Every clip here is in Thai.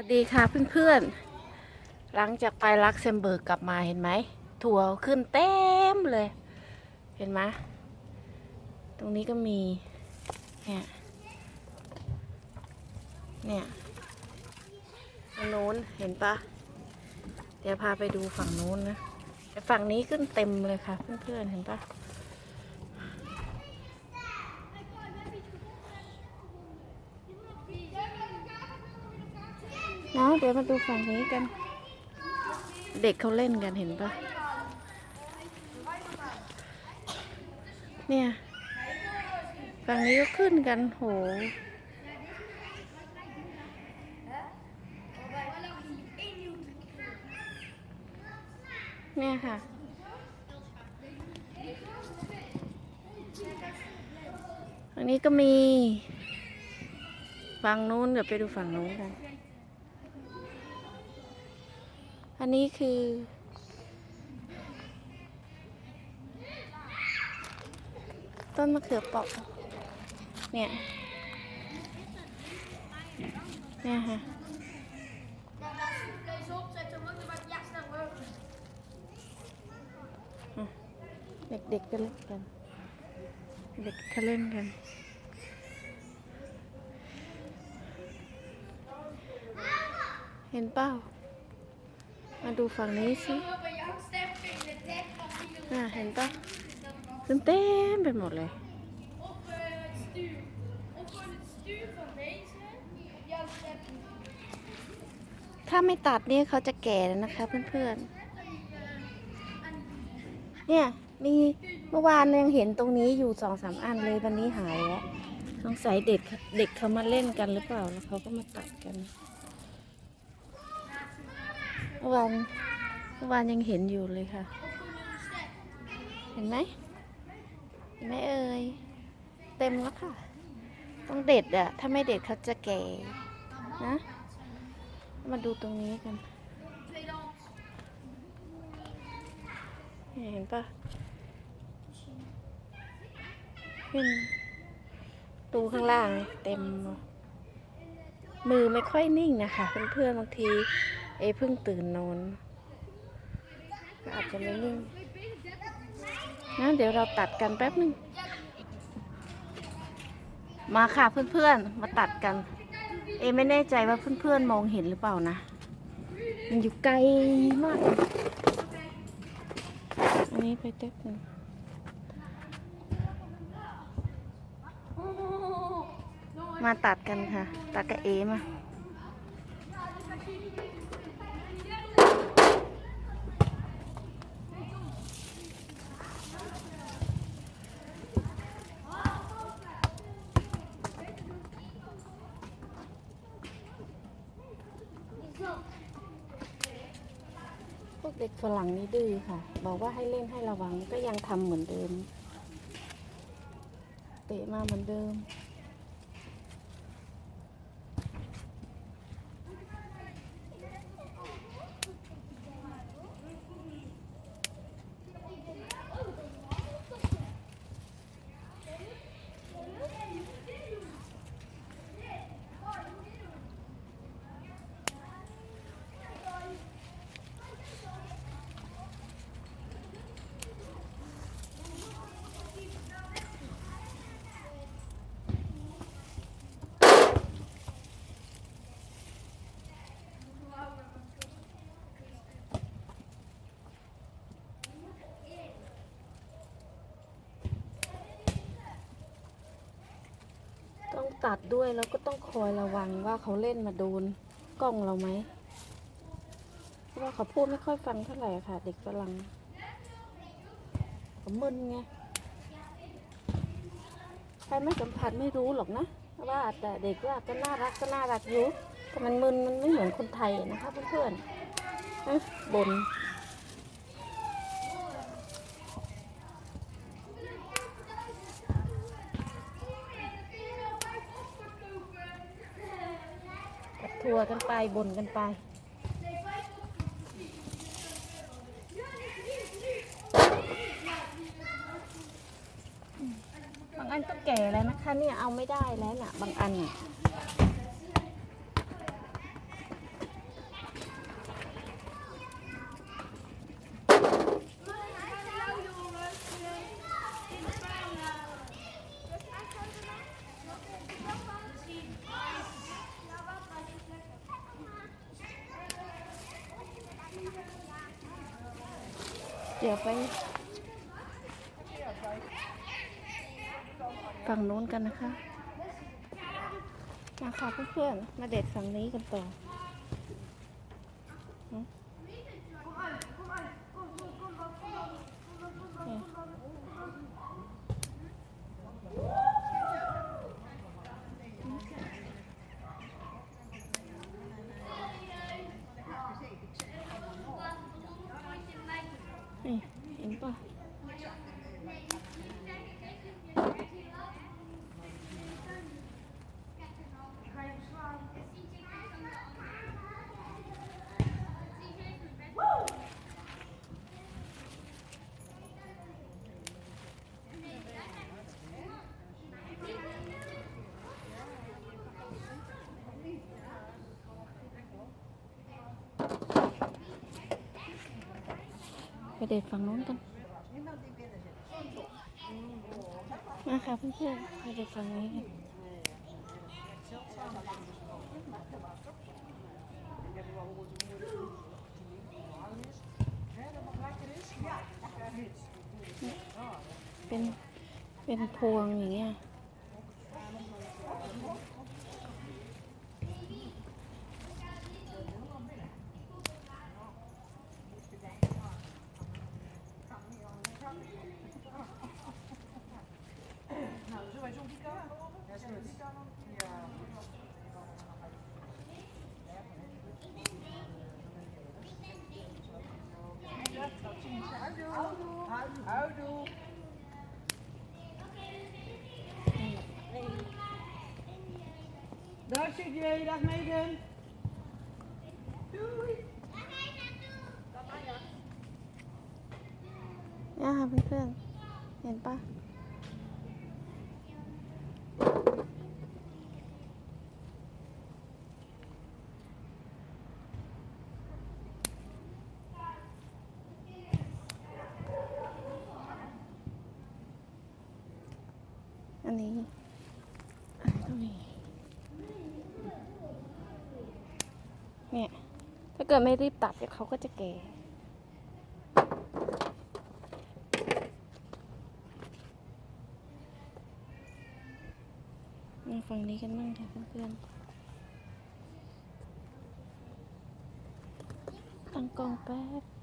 สวัสดีค่ะเพื่อนๆ หลังจากไปลักเซมเบิร์กกลับมาเห็นไหมถั่วขึ้นเต็มเลย เห็นไหมตรงนี้ก็มี เนี่ย เนี่ยตรงโน้นเห็นปะเดี๋ยวพาไปดูฝั่งโน้นนะแต่ฝั่งนี้ขึ้นเต็มเลยค่ะ เพื่อนๆเห็นปะ นาเดี๋ยวมาดูฝั่งนี้กัน เด็กเขาเล่นกันเห็นปะเนี่ย ฝั่งนี้ก็ขึ้นกันโหเนี่ยค่ะอันนี้ก็มี ฝั่งนู้นเดี๋ยวไปดูฝั่งนู้นกัน นนี้คือ ต้นมะเขือเปอกเนี่ย เนี่ยค่ะเด็กๆก็เล่นกัน เด็กเขาเล่นกัน เห็นเปล่า มาดูฝั่งนี้สิน่าเห็นปะเต็มไปหมดเลย ถ้าไม่ตัดเนี่ยเขาจะแก่แล้วนะคะเพื่อนๆ เนี่ยมีเมื่อวานยังเห็นตรงนี้อยู่สองสามอันเลยวันนี้หายแล้วสงสัยเด็กเด็กเขามาเล่นกันหรือเปล่าแล้วเขาก็มาตัดกัน เมื่อวานเมื่อวานยังเห็นอยู่เลยค่ะ เห็นไหมเห็นไหมเอ่ยเต็มแล้วค่ะ ต้องเด็ดอะถ้าไม่เด็ดเขาจะแก่นะ มาดูตรงนี้กัน เห็นปะขึ้นตูข้างล่างเต็ม มือไม่ค่อยนิ่งนะคะ เพื่อนๆบางที เอเพิ่งตื่นนอนก็อาจจะไม่นิ่งนะเดี๋ยวเราตัดกันแป๊บหนึง มาค่ะเพื่อนๆ มาตัดกัน เอไม่แน่ใจว่าเพื่อนๆมองเห็นหรือเปล่านะ มันอยู่ไกลมาก อันนี้ไปเต็กหนึ่งมาตัดกันค่ะ ตัดกับเอมา ด็กฝรั่งนี่ดื้อค่ะ บอกว่าให้เล่นให้ระวังก็ยังทำเหมือนเดิม เตะมาเหมือนเดิม ตัดด้วยแล้วก็ต้องคอยระวังว่าเขาเล่นมาโดนกล้องเราไหมเพราะว่าเขาพูดไม่ค่อยฟังเท่าไหร่ค่ะ เด็กฝรั่งเขามึนไงใครไม่สัมผัสไม่รู้หรอกนะว่าแต่เด็กว่าก็น่ารักก็น่ารักอยู่แต่มันมึนมันไม่เหมือนคนไทยนะคะเพื่อนๆนะบน วกันไปบนกันไป บางอันก็แก่แล้วนะคะเนี่ยเอาไม่ได้แล้วน่ะ บางอันน่ย เดี๋ยวไปฝั่งโน้นกันนะคะ มาค่ะเพื่อนๆ มาเด็ดฝั่งนี้กันต่อ ไปเด็ดฝั่งนู้นกันมาค่ะเพื่อนๆไปเด็ดฝั่งนี้กันเป็นเป็นพวงอย่างเงี้ย Dag Sergej, dag Megan. Doei. เนี่ยค่ะเพื่อนๆเห็นปะ อันนี้อันนี้ก็มีเนี่ย ถ้าเกิดไม่รีบตัดเดี๋ยวเขาก็จะแก่มาฝั่งนี้กันบ้างค่ะเพื่อนๆตั้งกล้องแป๊บ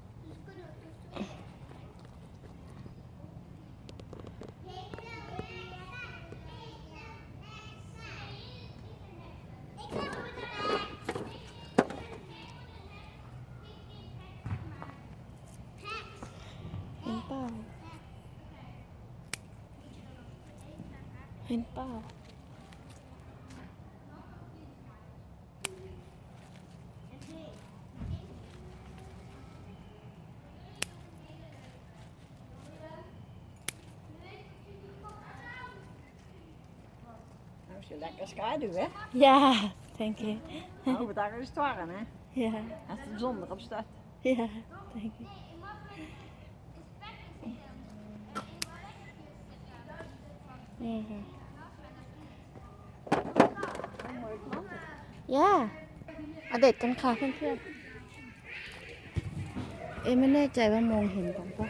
เห็นเปล่า Nou is je lekker schaduw, hè? Ja, thank you. Nou, daar is het warm, hè? Ja, Als de zon erop staat. ja, Thank you. Ja. Ja, เอาเด็ดกันค่ะเพื่อนๆ เอ๊ไม่แน่ใจว่ามองเห็นกันปะ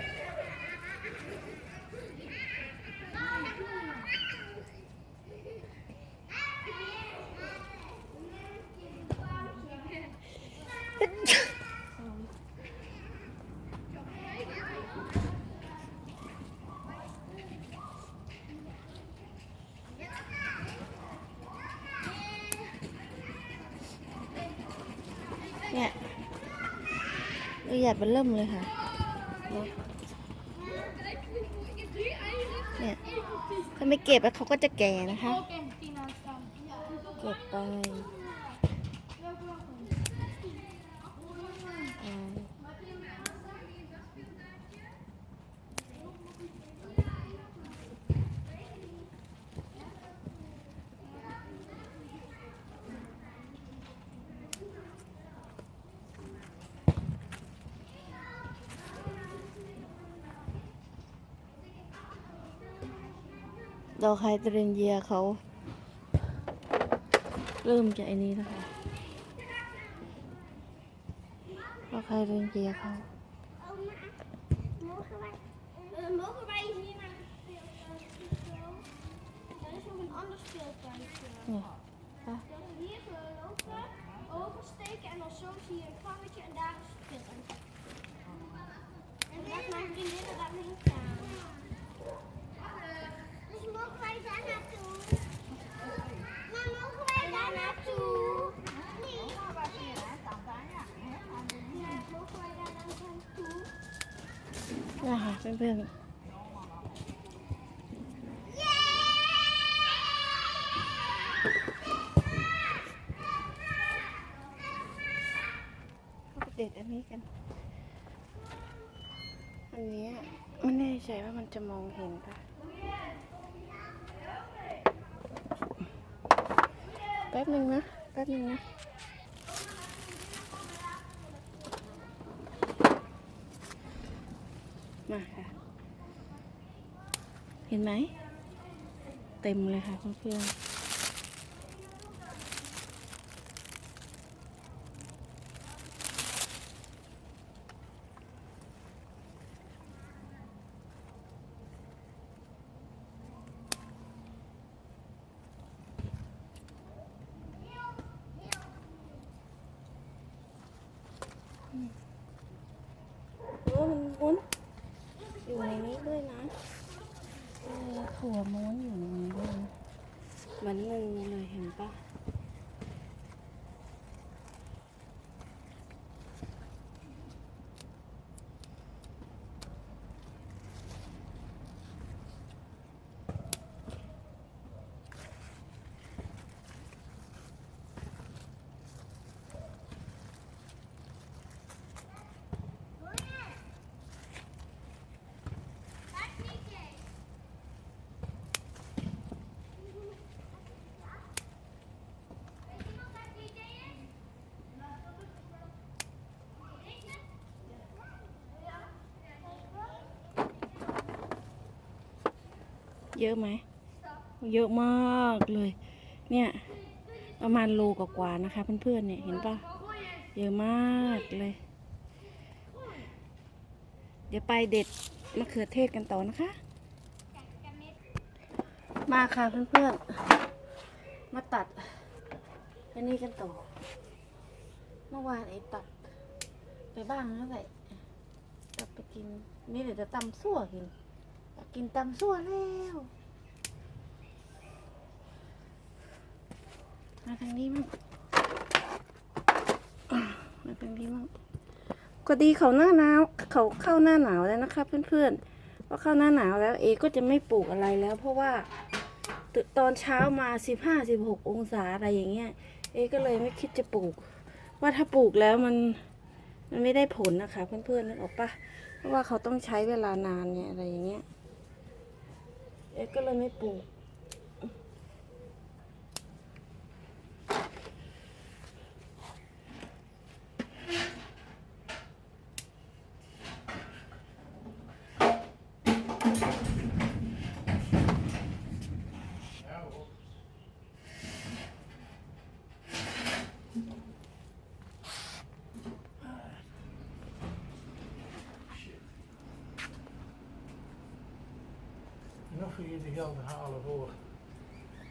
เนี่ย ละเอียดมันเริ่มเลยค่ะ เนี่ยถ้าไม่เก็บแล้วเขาก็จะแก่นะคะ เก็บไป ดอกไฮเดรนเยียเขาเริ่มจากไอ้นี้แล้วค่ะดอกไฮเดรนเยียเขา เพื่อนเขาไปเด็ดอันนี้กัน อันนี้ไม่แน่ใจว่ามันจะมองเห็นปะแป๊บหนึ่งนะ แป๊บหนึ่งนะ มาค่ะ เห็นไหม เต็มเลยค่ะเพื่อนๆโอ้มันม้วนอยู่ในนี้ด้วยนะเออถั่วม้วนอยู่ในนี้ด้วยนะเหมือนงูเลยเห็นปะ เยอะไหม เยอะมากเลย เนี่ยประมาณโลกว่าๆนะคะเพื่อนๆเนี่ยเห็นปะเยอะมากเลย เดี๋ยวไปเด็ดมะเขือเทศกันต่อนะคะ มาค่ะเพื่อนๆ มาตัดอันนี้กันต่อ เมื่อวานไอ้ตัดไปบ้างแล้วแหละกลับไปกินนี่เดี๋ยวจะตำซั่วกิน กินตำซั่วแล้วมาทางนี้มั้งมาทางนี้มั้งก็ดีเขาหน้าหนาวเขาเข้าหน้าหนาวแล้วนะคะ เพื่อนๆพอเข้าหน้าหนาวแล้ว เอก็จะไม่ปลูกอะไรแล้ว เพราะว่าตตอนเช้ามาสิบห้าสิบหกองศาอะไรอย่างเงี้ย เอก็เลยไม่คิดจะปลูก ว่าถ้าปลูกแล้วมันมันไม่ได้ผลนะคะ เพื่อนๆนึกออกปะเพราะว่าเขาต้องใช้เวลานานเนี่ยอะไรอย่างเงี้ย เอก็เลยไม่ปลูก Nog weer de gelden halen voor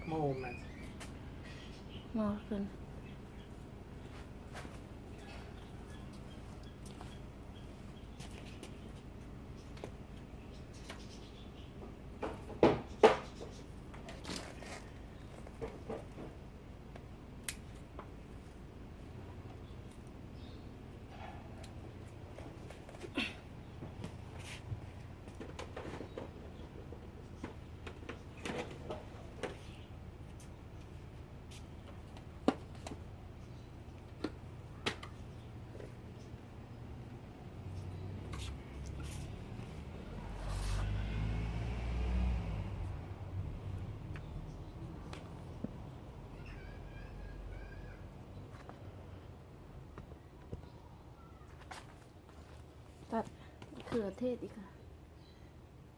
moment. Morgen. ขือเทศอีกค่ะ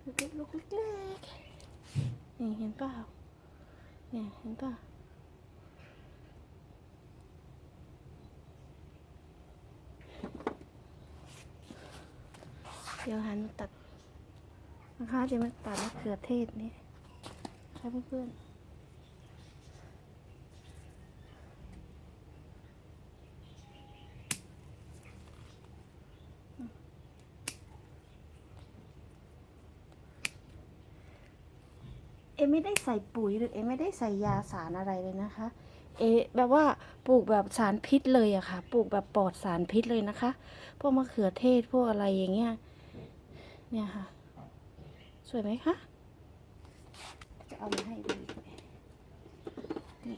ลูกลูกเล็กๆนี่เห็นเปล่าเนี่ยเห็นเปล่าเดี๋ยวหันมาตัดนะคะจะมาตัดมะเขือเทศนี่ค่เพื่อนๆ ไม่ได้ใส่ปุ๋ยหรือเอไม่ได้ใส่ยาสารอะไรเลยนะคะ เอแบบว่าปลูกแบบสารพิษเลยอะค่ะ ปลูกแบบปลอดสารพิษเลยนะคะ พวกมะเขือเทศพวกอะไรอย่างเงี้ย เนี่ยค่ะ สวยไหมคะ จะเอามาให้ดูด้วยนี่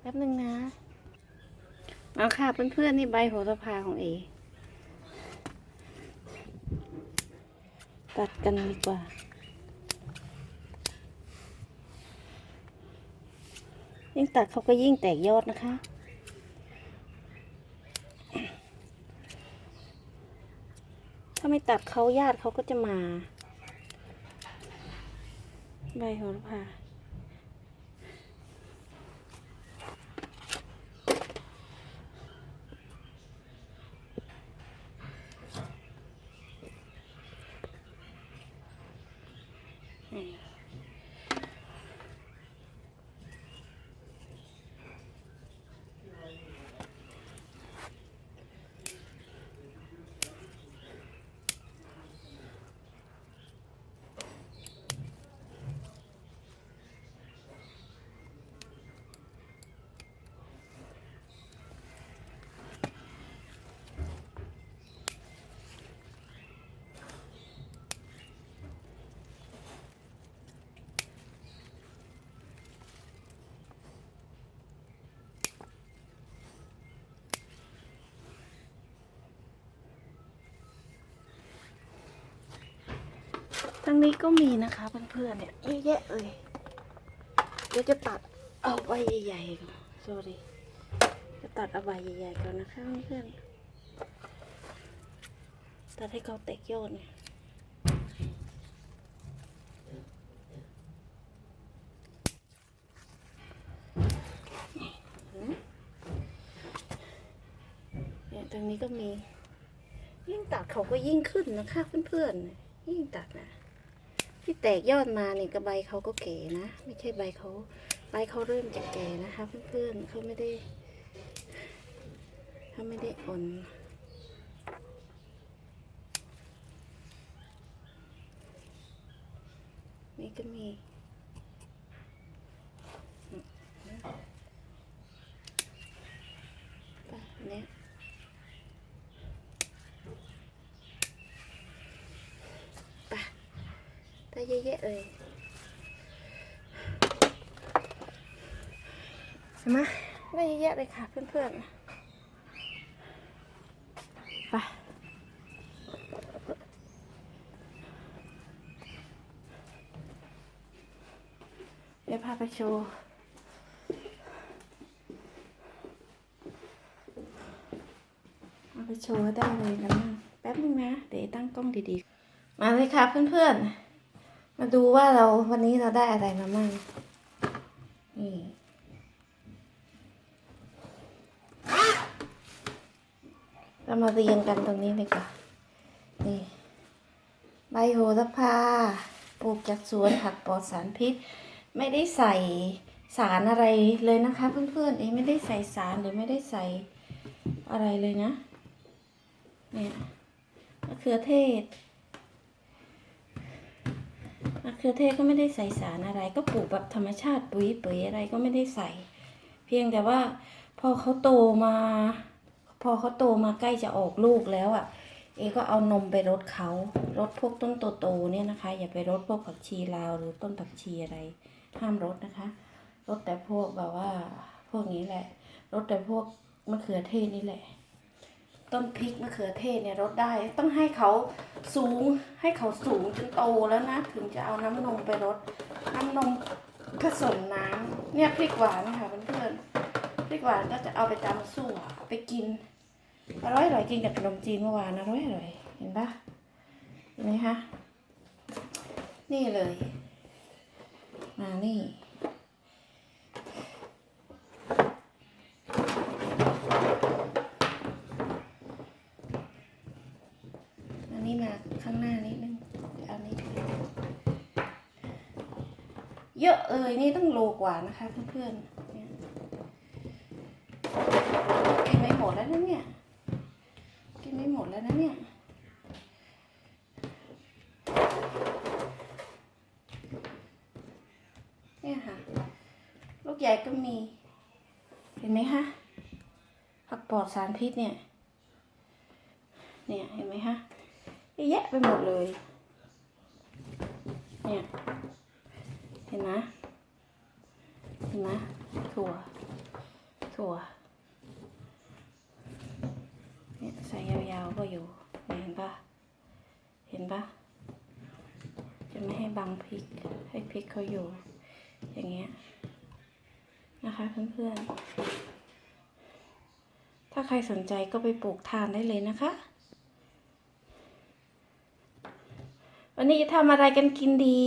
แป๊ บนึงนะ เอาค่ะเพื่อนๆนี่ใบโหระพาของเอ ตัดกันดีกว่ายิ่งตัดเขาก็ยิ่งแตกยอดนะคะ ถ้าไม่ตัดเขาญาติเขาก็จะมา ใบโหระพา ทางนี้ก็มีนะคะเพื่อนๆเนี่ยเยอะแยะเลยเดี๋ยวจะตัดเอาใบใหญ่ๆก่อน sorry จะตัดเอาใบใหญ่ๆก่อนนะคะเพื่อนๆตัดให้เขาแตกยอดเนี่ยเนี่ยทางนี้ก็มี ยิ่งตัดเขาก็ยิ่งขึ้นนะคะเพื่อนๆยิ่งตัดนะ ที่แตกยอดมาเนี่ยกระใบเขาก็เก๋นะ ไม่ใช่ใบเขาใบเขาเริ่มจะแก่นะคะ เพื่อนๆเขาไม่ได้เขาไม่ได้อ่อนนี่ก็มีไปเนี่ย ได้ เยอะแยะเลยเห็นไหมได้เยอะแยะเลยค่ะเพื่อนๆไปเดี๋ยวพาไปโชว์เอาไปโชว์ให้ได้เลยกันนะแป๊บนึงนะ เดี๋ยวตั้งกล้องดีๆ มาเลยค่ะเพื่อนๆ มาดูว่าเราวันนี้เราได้อะไรมามั่งนี่เรามาเรียงกันตรงนี้เลยค่ะนี่ ใบโหระพา ปลูกจากสวนผักปลอดสารพิษ ไม่ได้ใส่สารอะไรเลยนะคะเพื่อนๆ เองไม่ได้ใส่สารหรือไม่ได้ใส่อะไรเลยนะ เนี่ยมะเขือเทศ มะเขือเทศก็ไม่ได้ใส่สารอะไร ก็ปลูกแบบธรรมชาติปุ๋ยปุ๋ยอะไรก็ไม่ได้ใส่ เพียงแต่ว่าพอเขาโตมา พอเขาโตมาใกล้จะออกลูกแล้วอะ่ะ เอก็เอานมไปรดเขารดพวกต้นโตๆเนี่ยนะคะ อย่าไปรดพวกผักชีลาวหรือต้นผักชีอะไรห้ามรดนะคะรดแต่พวกแบบว่าพวกนี้แหละรดแต่พวกมะเขือเทศนี่แหละ ต้นพริกมะเขือเทศเนี่ยรดได้ ต้องให้เขาสูงให้เขาสูงจนโตแล้วนะ ถึงจะเอาน้ำนมไปรดน้ำนมผสมน้ำเนี่ยพริกหวานค่ะเพื่อนๆพริกหวานก็จะเอาไปตำสู้เอาไปกินอร่อยอร่อยกินกับขนมจีนเมื่อวานอร่อยอร่อยเห็นปะเห็นไหมคะนี่เลยมานี่นี้มาข้างหน้านิดนึงเอานี้ถือ เยอะเอ่ยนี่ต้องโลกว่านะคะเพื่อนๆกินไม่หมดแล้วนะเนี่ย กินไม่หมดแล้วนะเนี่ยเนี่ยค่ะลูกใหญ่ก็มี เห็นไหมคะผักปลอดสารพิษเนี่ย เนี่ยเห็นไหมคะเยอะแยะไปหมดเลย เนี่ย ห็นไหมเห็นไหมถั่ว ถั่วเนี่ยใส่ยาวๆก็อยู่เนี่ยเห็นปะเห็นปะจะไม่ให้บังพริก ให้พริกเขาอยู่ อย่างเงี้ยนะคะเพื่อนๆ ถ้าใครสนใจก็ไปปลูกทานได้เลยนะคะ วันนี้จะทำอะไรกันกินดี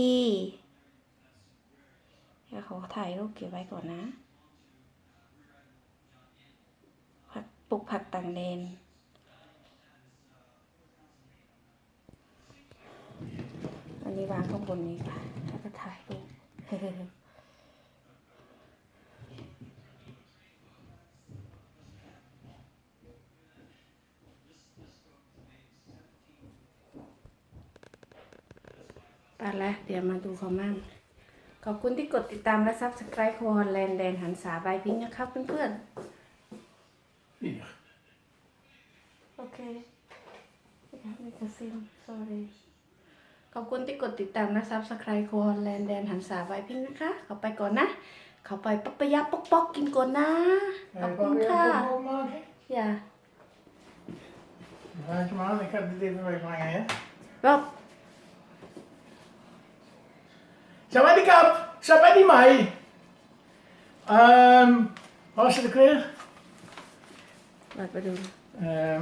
เดี๋ยวขอถ่ายรูปเก็บไว้ก่อนนะ ผักปลูกผักต่างแดนอันนี้วางข้างบนนี้ค่ะแล้วก็ถ่ายรูปไปแล้วเดี๋ยวมาดูเขามั่ง ขอบคุณที่กดติดตามและ Subscribe โคฮอนแลนด์แดนหันษาบายพิงค์นะครับเพื่อน Hier. ๆโอเคไม่กระซิม sorry ขอบคุณที่กดติดตามและ Subscribe โคฮอนแลนด์แดนหันษาบายพิงค์นะคะ ขอไปก่อนนะ ขอไปปักปะยะปอกปอกกินก่อนนะ ขอบ Ga คุณ je ค่ะ wel weer een maken? อย่า Draai je maar aan, ik ga dit even wegbrengen, hè? ร อบ Zo bij die kap, zo bij die mei. Ehm, waar is het ook weer? เปิดไปดู Ehm,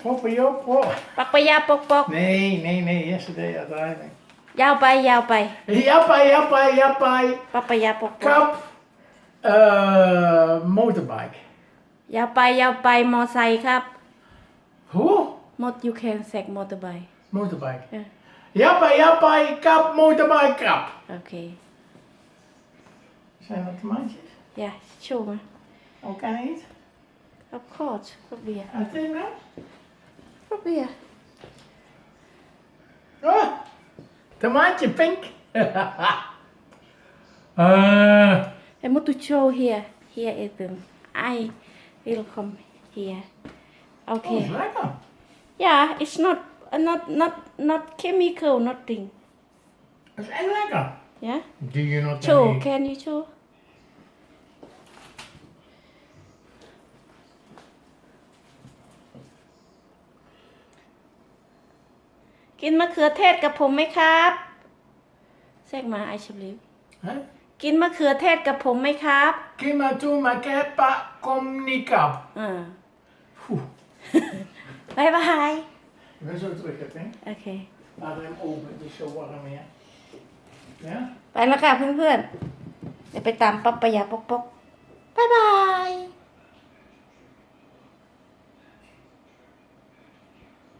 proppen je op? Oh. ปักปะยะปอกปอก Nee, nee, nee, yesterday uiteindelijk. ยาวไปยาวไป Jappai, jappai, jappai. ปักปะยะปอกปอก Kap. eh motorbike. ยาวไปยาวไปมอไซค์ครับ Hoe? มด you can say motorbike Motorbike. เออ Jappai, jappai, kap, motorbike, krap. โอเค Zijn dat de maandjes? อย่าโชว์มา Ook kan niet? of course probeer Uiteen nou? probeer Oh, tomaatje pink. Eh, I want to show here here is them I will come here oh, okay is lekker. yeah it's not uh, not not not chemical nothing Dat is echt lekker. yeah Do you not show know? can you show กินมะเขือเทศกับผมไหมครับแทรกมาไอชิลิฟ Hè? กินมะเขือเทศกับผมไหมครับ Kim maar toe, maar keppa, kom niet kap. อ่า Oeh, บายบาย ik ben zo terug, hè, Pink. โอเค Laat hem open, het is zo warm hier. Ja? ไปแล้วค่ะเพื่อนๆเดี๋ยวไปตามปั๊บปะยาปกปกบายบาย